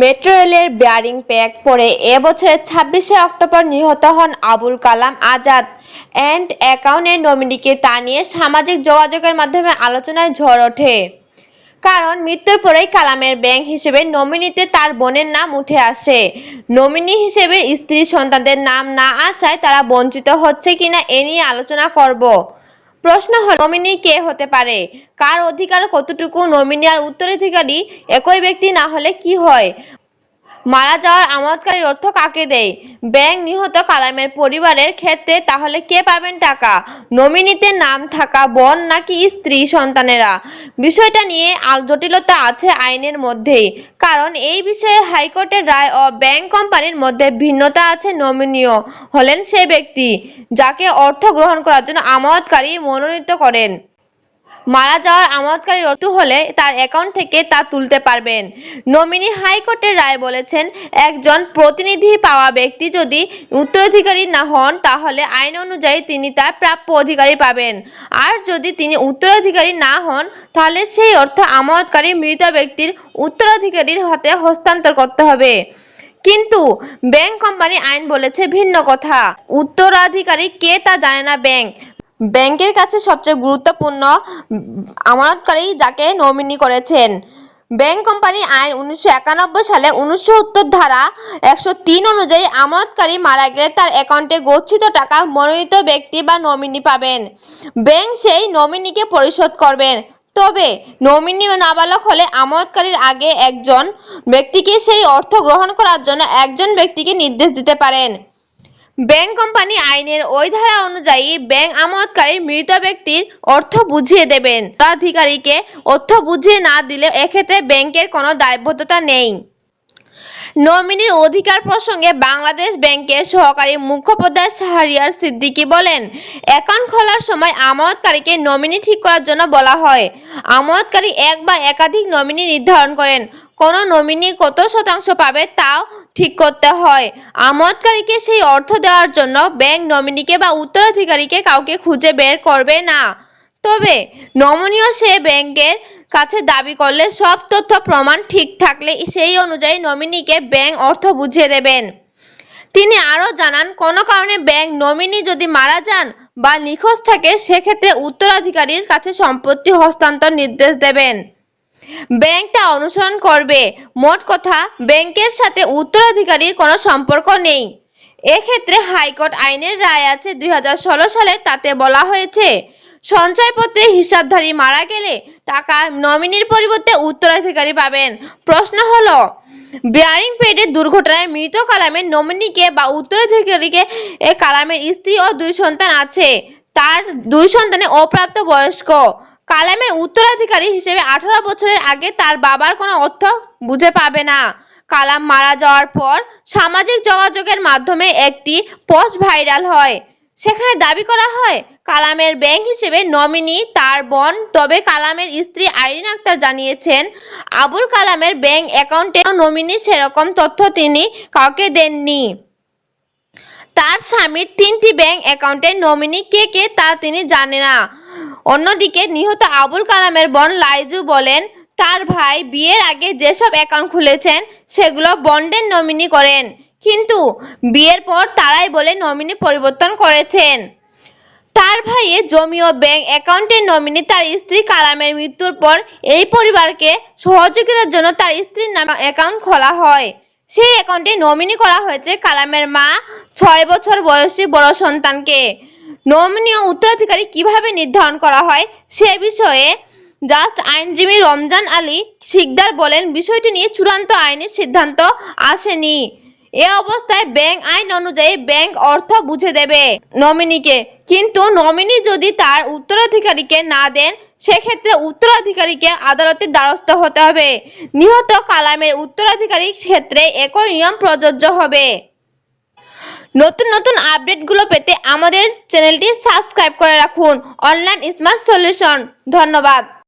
Metro রেলের bearing pack পরে এবছরের ছাব্বিশে অক্টোবর নিহত হন আবুল কালাম আজাদ। অ্যান্ড অ্যাকাউন্টের নমিনিকে তা নিয়ে সামাজিক যোগাযোগের মাধ্যমে আলোচনায় ঝড় ওঠে। কারণ মৃত্যুর পরেই কালামের ব্যাংক হিসেবে নমিনিতে তার বোনের নাম উঠে আসে। নমিনি হিসেবে স্ত্রী সন্তানদের নাম না আসায় তারা বঞ্চিত হচ্ছে কিনা এ নিয়ে আলোচনা করব। প্রশ্ন হল নমিনি কে হতে পারে? কার অধিকার কতটুকু? নমিনি আর উত্তরাধিকারী একই ব্যক্তি না হলে কি হয়? মারা যাওয়ার আমানতকারীর অর্থ কাকে দেয়? ব্যাংক নিহত কালামের পরিবারের ক্ষেত্রে তাহলে কে পাবেন টাকা? নমিনিতে নাম থাকা বোন নাকি স্ত্রী সন্তানেরা? বিষয়টা নিয়ে জটিলতা আছে আইনের মধ্যেই। কারণ এই বিষয়ে হাইকোর্টের রায় ও ব্যাংক কোম্পানির মধ্যে ভিন্নতা আছে নমিনীয় হলেন সে ব্যক্তি, যাকে অর্থ গ্রহণ করার জন্য আমানতকারী মনোনীত করেন। মারা যাওয়ার আমানতকারী অর্থ হলে তার অ্যাকাউন্ট থেকে তা তুলতে পারবেন। নমিনি হাইকোর্টের রায় বলেছেন, একজন প্রতিনিধি পাওয়া ব্যক্তি যদি উত্তরাধিকারী না হন, তাহলে আইন অনুযায়ী তিনি তার প্রাপ্য অধিকারী পাবেন। আর যদি তিনি উত্তরাধিকারী না হন, তাহলে সেই অর্থ আমানতকারী মৃত ব্যক্তির উত্তরাধিকারীর হাতে হস্তান্তর করতে হবে। কিন্তু ব্যাংক কোম্পানি আইন বলেছে ভিন্ন কথা। উত্তরাধিকারী কে তা জানে না ব্যাংক। ব্যাংকের কাছে সবচেয়ে গুরুত্বপূর্ণ আমানতকারী যাকে নমিনি করেছেন। ব্যাংক কোম্পানি আইন উনিশশো একানব্বই সালে উনসত্তর ধারা একশো তিন অনুযায়ী আমানতকারী মারা গেলে তার অ্যাকাউন্টে গচ্ছিত টাকা মনোনীত ব্যক্তি বা নমিনি পাবেন। ব্যাংক সেই নমিনিকে পরিশোধ করবেন তবে নমিনি নাবালক হলে আমানতকারীর আগে একজন ব্যক্তিকে সেই অর্থ গ্রহণ করার জন্য একজন ব্যক্তিকে নির্দেশ দিতে পারেন। ব্যাংক কোম্পানি আইনের ওই ধারা অনুযায়ী ব্যাংক আমানতকারী মৃত ব্যক্তির অর্থ বুঝিয়ে দেবেন। উত্তরাধিকারীকে অর্থ বুঝিয়ে না দিলে এক্ষেত্রে ব্যাংকের কোনো দায়বদ্ধতা নেই। নমিনির অধিকার প্রসঙ্গে বাংলাদেশ ব্যাংকের সহকারী মুখোপাধ্যায় শাহরিয়ার সিদ্দিকী বলেন অ্যাকাউন্ট খোলার সময় আমানতকারীকে নমিনি ঠিক করার জন্য বলা হয়। আমানতকারী এক বা একাধিক নমিনি নির্ধারণ করেন। কোনো নমিনি কত শতাংশ পাবে তাও ঠিক করতে হয়। আমানতকারীকে সেই অর্থ দেওয়ার জন্য ব্যাংক নমিনিকে বা উত্তরাধিকারীকে কাউকে খুঁজে বের করবে না। তবে নমনীয় সে ব্যাংকের কাছে দাবি করলে সব তথ্য প্রমাণ ঠিক থাকলে সেই অনুযায়ী নমিনিকে ব্যাংক অর্থ বুঝিয়ে দেবেন। তিনি আরও জানান, কোনো কারণে ব্যাংক নমিনি যদি মারা যান বা নিখোঁজ থাকে, সেক্ষেত্রে উত্তরাধিকারীর কাছে সম্পত্তি হস্তান্তর নির্দেশ দেবেন। ব্যাংক তা অনুসরণ করবে। মোট কথা, ব্যাংকের সাথে উত্তরাধিকারীর কোনো সম্পর্ক নেই। এক্ষেত্রে হাইকোর্ট আইনের রায় আছে দুই হাজার ষোলো সালে, তাতে বলা হয়েছে সঞ্চয়পত্রে হিসাবধারী মারা গেলে টাকা নমিনির পরিবর্তে উত্তরাধিকারী পাবেন। প্রশ্ন হলো, বেয়ারিং পেডের দুর্ঘটনায় মৃত কালামের নমিনিকে বা উত্তরাধিকারীকে এ কালামের স্ত্রী ও দুই সন্তান আছে। তার দুই সন্তানে অপ্রাপ্ত বয়স্ক কালামের উত্তরাধিকারী হিসেবে আঠারো বছরের আগে তার বাবার কোনো অর্থ বুঝে পাবে না। কালাম মারা যাওয়ার পর সামাজিক যোগাযোগের মাধ্যমে একটি পোস্ট ভাইরাল হয়। সেখানে দাবি করা হয়, কালামের ব্যাংক হিসেবে নমিনি তার বোন। তবে কালামের স্ত্রী আইরিন আক্তার জানিয়েছেন, আবুল কালামের ব্যাংক অ্যাকাউন্টে নমিনি সেরকম তথ্য তিনি কাউকে দেননি। তার স্বামীর তিনটি ব্যাংক অ্যাকাউন্টে নমিনি কে কে তা তিনি জানে না। অন্যদিকে নিহত আবুল কালামের বোন লাইজু বলেন, তার ভাই বিয়ের আগে যেসব অ্যাকাউন্ট খুলেছেন, সেগুলো বন্ডের নমিনি করেন। কিন্তু বিয়ের পর তারাই বলে নমিনি পরিবর্তন করেছেন। তার ভাইয়ের জমি ও ব্যাংক অ্যাকাউন্টের নমিনি তার স্ত্রী কালামের মৃত্যুর পর এই পরিবারকে সহযোগিতার জন্য তার স্ত্রীর নামে অ্যাকাউন্ট খোলা হয়। সেই অ্যাকাউন্টে নমিনি করা হয়েছে কালামের মা, ছয় বছর বয়সী বড় সন্তানকে। নমিনি ও উত্তরাধিকারী কীভাবে নির্ধারণ করা হয় সে বিষয়ে জাস্ট আইনজীবী রমজান আলী শিকদার বলেন, বিষয়টি নিয়ে চূড়ান্ত আইনের সিদ্ধান্ত আসেনি। এ অবস্থায় ব্যাংক আইন অনুযায়ী ব্যাংক অর্থ বুঝে দেবে নমিনিকে। কিন্তু নমিনি যদি তার উত্তরাধিকারীকে না দেন, সেক্ষেত্রে উত্তরাধিকারীকে আদালতের দ্বারস্থ হতে হবে। নিহত কালামের উত্তরাধিকারীর ক্ষেত্রে একই নিয়ম প্রযোজ্য হবে। নতুন নতুন আপডেটগুলো পেতে আমাদের চ্যানেলটি সাবস্ক্রাইব করে রাখুন। Online smart solution. ধন্যবাদ।